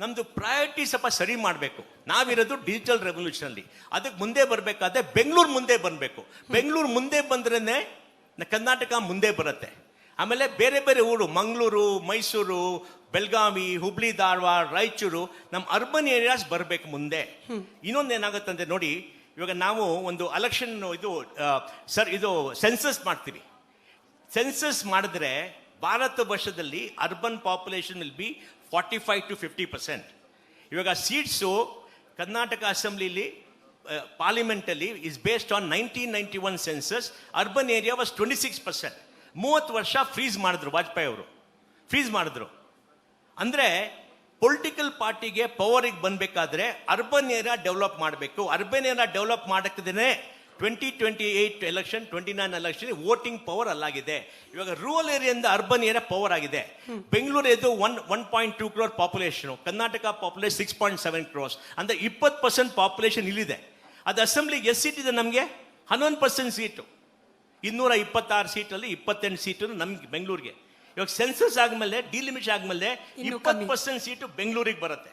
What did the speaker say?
ನಮ್ದು ಪ್ರಯಾರಿಟಿ ಸ್ವಲ್ಪ ಸರಿ ಮಾಡಬೇಕು. ನಾವಿರೋದು ಡಿಜಿಟಲ್ ರೆವಲ್ಯೂಷನ್ ಅಲ್ಲಿ. ಅದಕ್ಕೆ ಮುಂದೆ ಬರಬೇಕಾದ್ರೆ ಬೆಂಗಳೂರು ಮುಂದೆ ಬರಬೇಕು ಬೆಂಗಳೂರು ಮುಂದೆ ಬಂದ್ರೇ ಕರ್ನಾಟಕ ಮುಂದೆ ಬರುತ್ತೆ. ಆಮೇಲೆ ಬೇರೆ ಬೇರೆ ಊರು, ಮಂಗಳೂರು, ಮೈಸೂರು, ಬೆಳಗಾವಿ, ಹುಬ್ಳಿ, ಧಾರವಾಡ, ರಾಯಚೂರು ನಮ್ಮ ಅರ್ಬನ್ ಏರಿಯಾಸ್ ಬರಬೇಕು ಮುಂದೆ. ಇನ್ನೊಂದು ಏನಾಗುತ್ತಂದ್ರೆ ನೋಡಿ, ಇವಾಗ ನಾವು ಒಂದು ಅಲೆಕ್ಷನ್ ಇದು ಸರ್ ಇದು ಸೆನ್ಸಸ್ ಮಾಡ್ತೀವಿ. ಸೆನ್ಸಸ್ ಮಾಡಿದ್ರೆ ಭಾರತ ವರ್ಷದಲ್ಲಿ urban population will be forty five to fifty percent ಇವಾಗ ಸೀಟ್ಸು ಕರ್ನಾಟಕ ಅಸೆಂಬ್ಲಿಲಿ ಪಾರ್ಲಿಮೆಂಟಲ್ಲಿ is based on nineteen ninety one census urban area was twenty six percent ಮೂವತ್ತು ವರ್ಷ ಫ್ರೀಸ್ ಮಾಡಿದ್ರು ವಾಜಪೇಯಿ ಅವರು. ಫ್ರೀಸ್ ಮಾಡಿದ್ರು. ಅಂದರೆ ಪೊಲಿಟಿಕಲ್ ಪಾರ್ಟಿಗೆ ಪವರಿಗೆ ಬರಬೇಕಾದ್ರೆ ಅರ್ಬನ್ ಏರಿಯಾ ಡೆವಲಪ್ ಮಾಡಬೇಕು. Urban area develop ಮಾಡಕ್ಕದೇ twenty twenty eight election twenty nine election voting power ಅಲ್ಲಾಗಿದೆ. ಇವಾಗ ರೂರಲ್ ಏರಿಯಿಂದ ಅರ್ಬನ್ ಏರಿಯಾ ಪವರ್ ಆಗಿದೆ. ಬೆಂಗಳೂರು ಇದು one one point two crore population Karnataka population six point seven crores ಅಂದ್ರೆ ಇಪ್ಪತ್ತು percent population ಇಲ್ಲಿದೆ. ಅದು ಅಸೆಂಬ್ಲಿಗೆ ಎಷ್ಟು ಸೀಟ್ ಇದೆ ನಮಗೆ? ಹನ್ನೊಂದು ಪರ್ಸೆಂಟ್ ಸೀಟು ಇನ್ನೂರ ಇಪ್ಪತ್ತಾರು ಸೀಟಲ್ಲಿ ಇಪ್ಪತ್ತೆಂಟು ಸೀಟು ನಮ್ಗೆ ಬೆಂಗಳೂರಿಗೆ. ಇವಾಗ ಸೆನ್ಸಸ್ ಆದ್ಮೇಲೆ ಡಿಲಿಮಿಟ್ ಆದ್ಮೇಲೆ ಇಪ್ಪತ್ತು. ಪರ್ಸೆಂಟ್ ಸೀಟು ಬೆಂಗಳೂರಿಗೆ ಬರುತ್ತೆ.